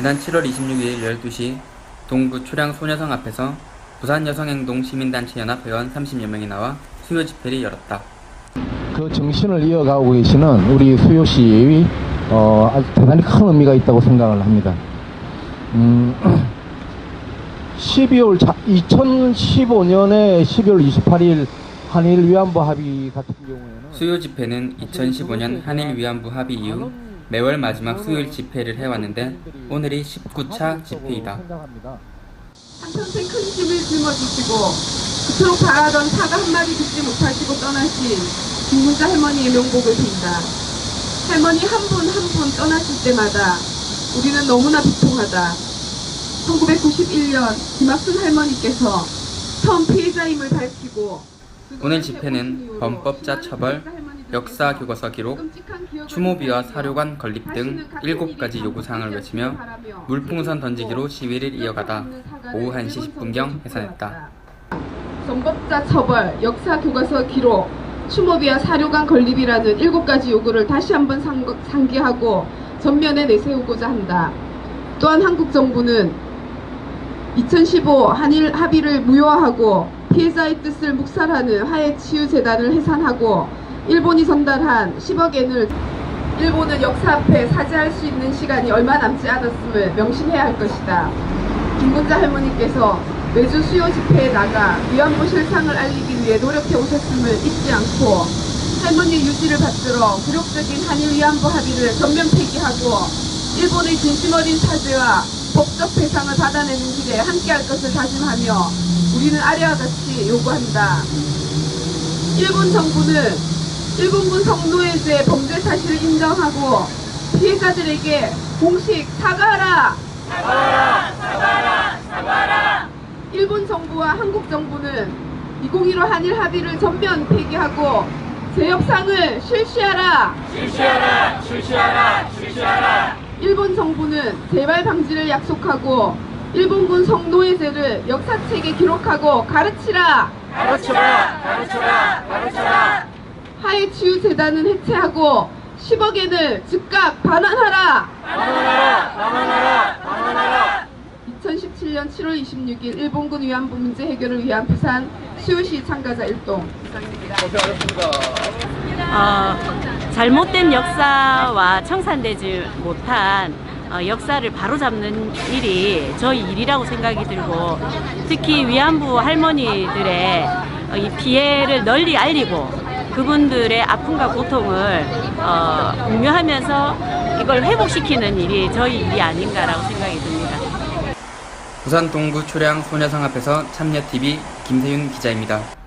지난 7월 26일 12시 동구 초량 소녀성 앞에서 부산 여성행동 시민단체 연합 회원 30여 명이 나와 수요 집회를 열었다. 그 정신을 이어가고 계시는 우리 수요시의 어, 대단히 큰 의미가 있다고 생각을 합니다. 음, 12월 2015년에 12월 28일 한일 위안부 합의 같은 경우에는 수요 집회는 2015년 한일 위안부 합의 이후 매월 마지막 수요일 집회를 해왔는데 오늘이 19차 집회이다. 한평생 큰 짐을 짊어지시고 그토록 바라던 사과 한마디 듣지 못하시고 떠나신 김문자 할머니의 명복을 빈다. 할머니 한 분 한 분 떠나실 때마다 우리는 너무나 비통하다. 1991년 김학순 할머니께서 처음 피해자임을 밝히고 오늘 집회는 범법자 처벌, 역사 교과서 기록, 추모비와 사료관 건립 등 7가지 요구사항을 외치며 물풍선 던지기로 시위를 이어가다 오후 1시 10분경 해산했다. 전법자 처벌, 역사 교과서 기록, 추모비와 사료관 건립이라는 일곱 가지 요구를 다시 한번 상, 상기하고 전면에 내세우고자 한다. 또한 한국 정부는 2015 한일 합의를 무효화하고 피해자의 뜻을 묵살하는 화해치유재단을 해산하고 일본이 전달한 10억 엔을 일본은 역사 앞에 사죄할 수 있는 시간이 얼마 남지 않았음을 명심해야 할 것이다. 김문자 할머니께서 매주 수요 집회에 나가 위안부 실상을 알리기 위해 노력해 오셨음을 잊지 않고 할머니 유지를 받들어 굴욕적인 한일 위안부 합의를 전면 폐기하고 일본의 진심 어린 사죄와 법적 배상을 받아내는 길에 함께할 것을 다짐하며 우리는 아래와 같이 요구한다. 일본 정부는 일본군 성노예제 범죄 사실을 인정하고 피해자들에게 공식 사과하라! 일본 정부와 한국 정부는 2015 한일 합의를 전면 폐기하고 재협상을 실시하라. 실시하라. 실시하라. 실시하라. 일본 정부는 재발 방지를 약속하고 일본군 성노예제를 역사책에 기록하고 가르치라. 가르쳐라. 가르쳐라. 가르쳐라. 하해 치유 재단은 해체하고 10억엔을 즉각 반환하라. 2017년 7월 26일 일본군 위안부 문제 해결을 위한 부산 수요시 참가자 일동 이상입니다. 어, 잘못된 역사와 청산되지 못한 어, 역사를 바로잡는 일이 저희 일이라고 생각이 들고 특히 위안부 할머니들의 어, 이 피해를 널리 알리고 그분들의 아픔과 고통을 어, 공유하면서 이걸 회복시키는 일이 저희 일이 아닌가라고 생각이 듭니다. 부산 동구 초량 소녀상 앞에서 참여TV 김세윤 기자입니다.